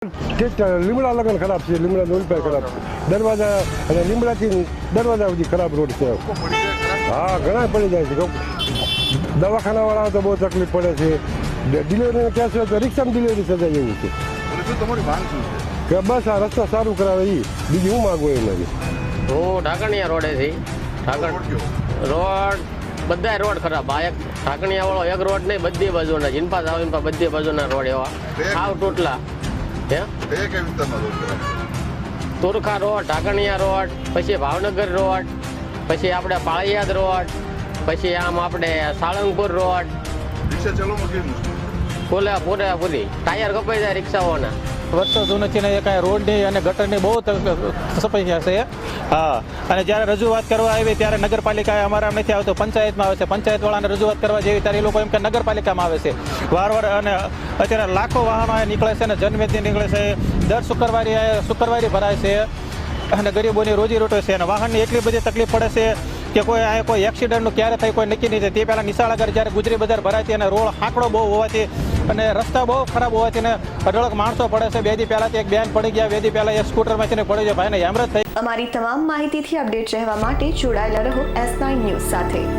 લીમડા લગન ખરાબ છે લીમડા દોલપાઈ ખરાબ છે. દરવાજા અને લીમડાથી દરવાજા સુધી ખરાબ રોડ છે. હા ઘણા પડી જાય છે દવાખાનાવાળા તો બહુ તકલીફ પડે છે. ડિલિવરીનો કેસ હોય તો રિક્ષામાં ડિલિવરી સજાય એવું છે. એટલે શું તમારી માંગ શું છે? કે બસ આ રસ્તા સારું કરાવે એ બીજું હું માગું એમાંથી હું ઢાકણિયા રોડે છે ઢાંકણ રોડ રોડ બધા રોડ ખરાબ. આ એક ઢાકણિયા વાળો એક રોડ નહીં બધી બાજુના. જીનપા જાવ ઇનપા બધી બાજુના રોડ એવા. સાવ તૂટલા. હે? કયા કયા વિસ્તારમાં રોડ ખરાબ તુરખા રોડ ઢાકણિયા રોડ પછી ભાવનગર રોડ પછી આપણે પાળિયાદ રોડ પછી આમ આપણે સાળંગપુર રોડ. રિક્ષા ચલાવવામાં કેવી મુશ્કેલ પૂરે પૂરે પૂરી ટાયર કપાઈ જાય રિક્ષાઓના. વર્ષો નથી ને એ કાંઈ રોડની અને ગટરની બહુ સમસ્યા છે હા, અને જ્યારે રજૂઆત કરવા આવી, ત્યારે નગરપાલિકાએ અમારા નથી આવતો, પંચાયતમાં આવે છે. પંચાયતવાળાને રજૂઆત કરવા જેવી ત્યારે એ લોકો એમ કે નગરપાલિકામાં આવે છે. વાર વાર અને અત્યારે લાખો વાહનો નીકળે છે અને જનમેદની નીકળે છે. દર શુક્રવારે શુક્રવારે ભરાય છે અને ગરીબોની રોજી રોટો છે અને વાહનની એટલી બધી તકલીફ પડે છે કે કોઈ આ કોઈ એક્સિડન્ટનું ક્યારે થાય, કોઈ નક્કી નહીં થાય. તે પહેલાં નિશાળાગર જ્યારે ગુજરી બજાર ભરાય છે અને રોડ હાંકડો બહુ હોવાથી અને રસ્તા બહુ ખરાબ હોવાથી ને અઢળક માણસો પડે છે. બે દી પહેલાં એક બેન પડી ગયા. બે દી પહેલાં એક સ્કૂટરમાં છે ને પડી ભાઈ ભાઈને હેમરેજ થઈ. અમારી તમામ માહિતીથી અપડેટ રહેવા માટે જોડાયેલા રહો એસ નાઇન ન્યૂઝ સાથે.